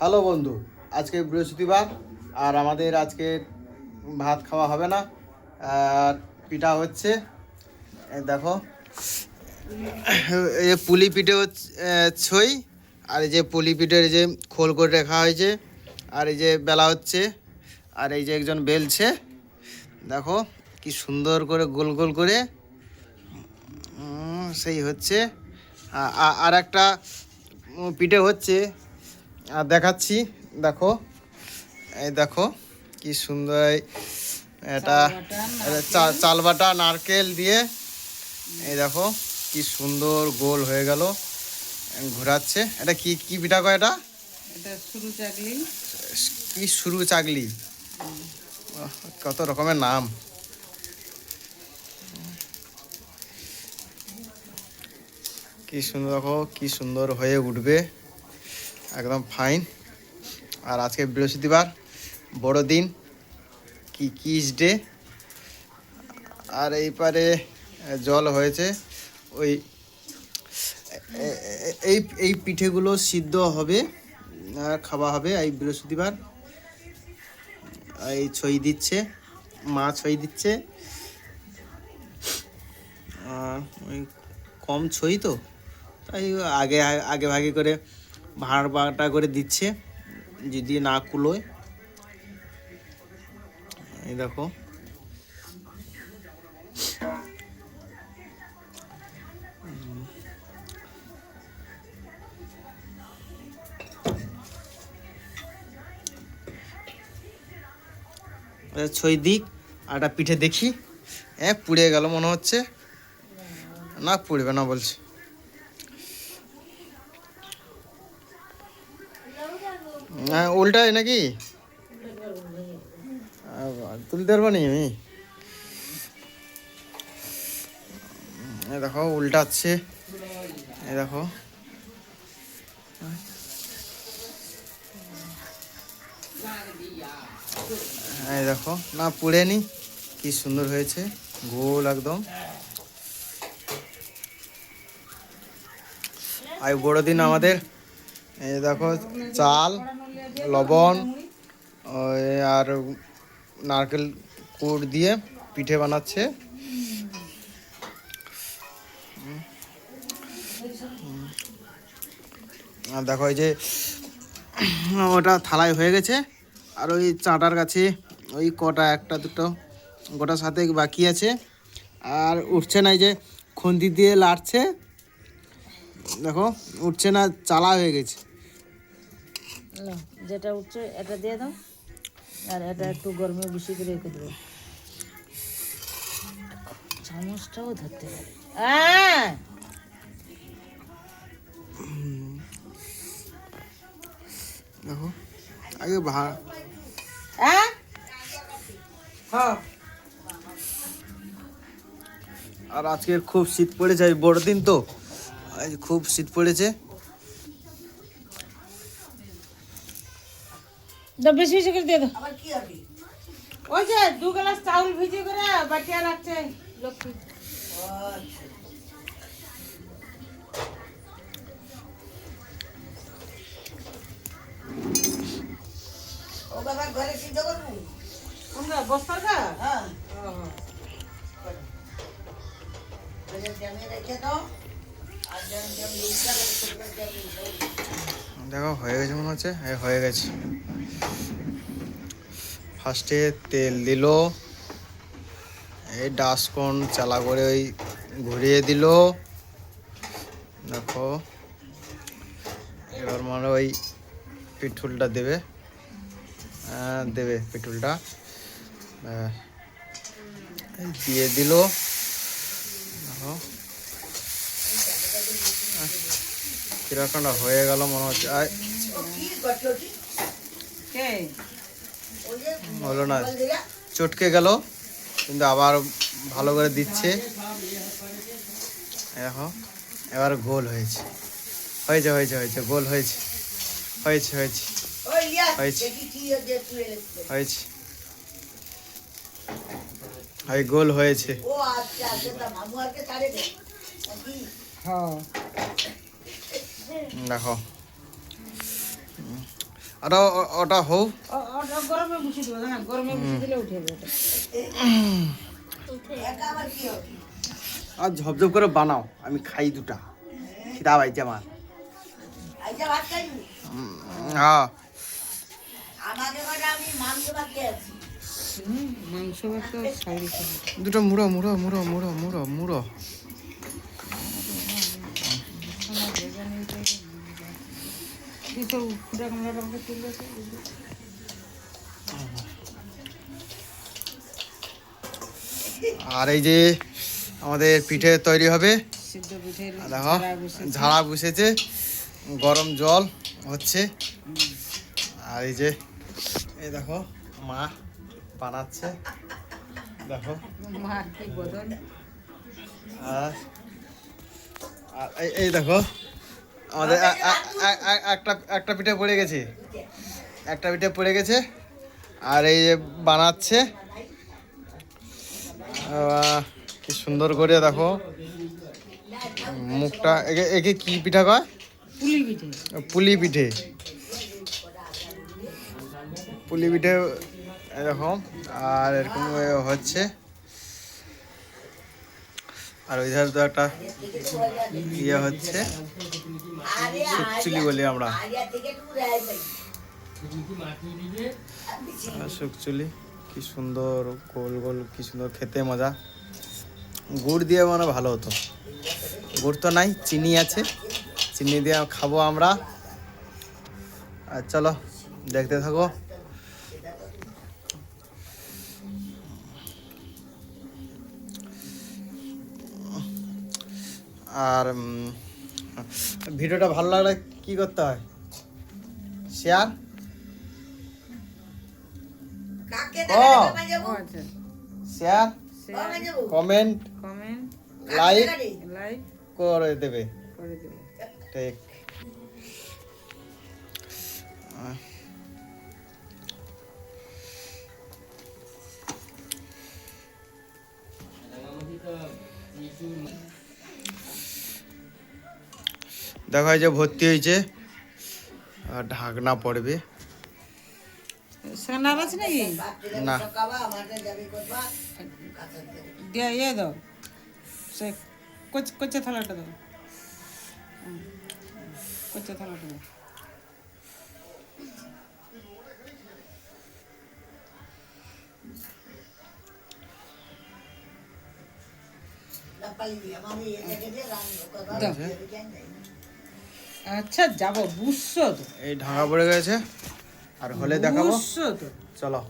Hello বন্ধু, আজকে বৃহস্পতিবার আর আমাদের আজকে ভাত খাওয়া হবে না, আর পিঠা হচ্ছে। দেখো এই যে পুলি পিঠে ছই, আর এই যে পুলি পিঠের যে খোল করে রাখা হয়েছে, আর এই যে বেলা হচ্ছে, আর এই যে একজন বেলছে। দেখো, কি সুন্দর করে গোল গোল করে সেই হচ্ছে। আর একটা পিঠে হচ্ছে আর দেখাচ্ছি দেখো এই দেখো কি সুন্দর এটা এটা চা- চাল বাটা নারকেল দিয়ে এই দেখো কি সুন্দর গোল হয়ে গেল ঘোরাচ্ছে। এটা কি কি পিঠা কয় এটা? শুরু চাকলি। কি শুরু আহ, কত রকমের নাম। কি সুন্দর দেখো কি সুন্দর হয়ে উঠবে। একদম ফাইন। আর আজকে বৃহস্পতিবার, বড় দিন। কি কিস ডে আর এই পারে জল হয়েছে। ওই এই এই পিঠেগুলো সিদ্ধ হবে, আর খাওয়া হবে এই বৃহস্পতিবার। এই ছই দিচ্ছে, মা ছই দিচ্ছে। ওই কম ছই তো। তাই আগে আগে ভাগে করে ভাড় বাটা করে দিচ্ছে, যদি না কুলোয়। এই দেখো। ছই দিক একটা পিঠে দেখি। হ্যাঁ পুড়ে গেল মনে হচ্ছে। না পুড়বে না বলছে। হ্যাঁ উল্টাই নাকি? তুলতে পারব নি আমি? দেখো, উল্টাচ্ছে। এই দেখো। এই দেখো। না, পুড়ে নি। কি সুন্দর হয়েছে। গোল একদম। আর বড়দিন আমাদের এই দেখো, চাল। লবণ আর নারকেল কুড় দিয়ে পিঠে বানাচ্ছে। আর দেখো এই যে, ওটা থালায় হয়ে গেছে। আর ওই চাটার কাছে ওই কটা, একটা, দুটো, গোটা সাথে বাকি আছে। আর উঠছে না এই যে খুন্তি দিয়ে লাড়ছে। দেখো, উঠছে না, চালা হয়ে গেছে। যেটা উঠছে এটা দিয়ে দাও। আর এটা একটু গরমে বেশি করে রেখে দেবো। চামচটাও ধরতে পারে! দেখো আগে ভা আহ! আর আজকে খুব শীত পড়েছে আজ বড় দিন তো খুব শীত পড়েছে। দাও বেশি বেশি করে দিয়ে দাও। ওই যে দু গ্লাস চাউল ভিজে করে বাটিয়া রাখছে লক্ষ্মী। কোনটা বস্তার গা? দেখো হয়ে গেছে মনে হচ্ছে? হ্যাঁ হয়ে গেছে। ফার্স্টে তেল দিল। এই ডাসকন চালা করে ওই ঘুরিয়ে দিল। দেখো এবার মানে ওই পেট্রোলটা দেবে। হ্যাঁ, দেবে হ্যাঁ, দিয়ে দিল। দেখো। কিরকমটা হয়ে গেল মনে হচ্ছে। হলো না চটকে গেল কিন্তু আবার ভালো করে দিচ্ছে। দেখো এবার গোল হয়েছে। হয়েছে হয়েছে হয়েছে গোল হয়েছে। হয়েছে হয়েছে। হয়েছে। হয়েছে। হয় গোল হয়েছে। হ্যাঁ। দেখো। ওটা ওটা হোক গরমে বসিয়ে দেবো হ্যাঁ গরমে বসিয়ে দিলে উঠে যাবে আর ঝপঝপ করে বানাও আমি খাই দুটা। খিদা পাইছে আমার। হ্যাঁ দুটো মুড়ো মুড়ো মুড়ো মুড়ো মুড়ো মুড়ো। তুই তো ফুটা আর এই যে আমাদের পিঠে তৈরি হবে দেখো ঝাড়া বসেছে। গরম জল হচ্ছে। আর এই যে এই দেখো মা বানাচ্ছে। দেখো। আর আর এই- এই দেখো আমাদের একটা একটা পিঠে পড়ে গেছে। একটা পিঠে পড়ে গেছে। আর এই যে বানাচ্ছে। কি সুন্দর করে দেখো। মুখটা একে একে কি পিঠা কয়? পুলি পিঠে। পুলি পিঠে এরকম। আর এরকম হচ্ছে। আর ওই তো একটা ইয়ে হচ্ছে শুকচুলি বলি আমরা। শুকচুলি কি সুন্দর গোল গোল, কি সুন্দর খেতে মজা। গুড় দিয়ে মানে ভালো হতো। গুড় তো নাই, চিনি আছে। চিনি দিয়ে খাব আমরা। আর চলো, দেখতে থাকো। আর ভিডিওটা ভালো লাগলে কি করতে হয়? শেয়ার? আচ্ছা। Share? Comment? Comment. Like? Like. করে দেবে। করে দেবে। ঠিক দেখো এই যে ভর্তি হয়েছে আর ঢাকনা পড়বে। সেখানে আর আছে নাকি না। দিয়ে ইয়ে দাও। সে কোচ কোচে থালাটা দাও। হুম। কোচে থালাটা দাও। দাও। আচ্ছা যাব। বুঝছ তো? এই ঢাকা পড়ে গেছে। আর হলে দেখাবো। বুঝছ তো? চলো।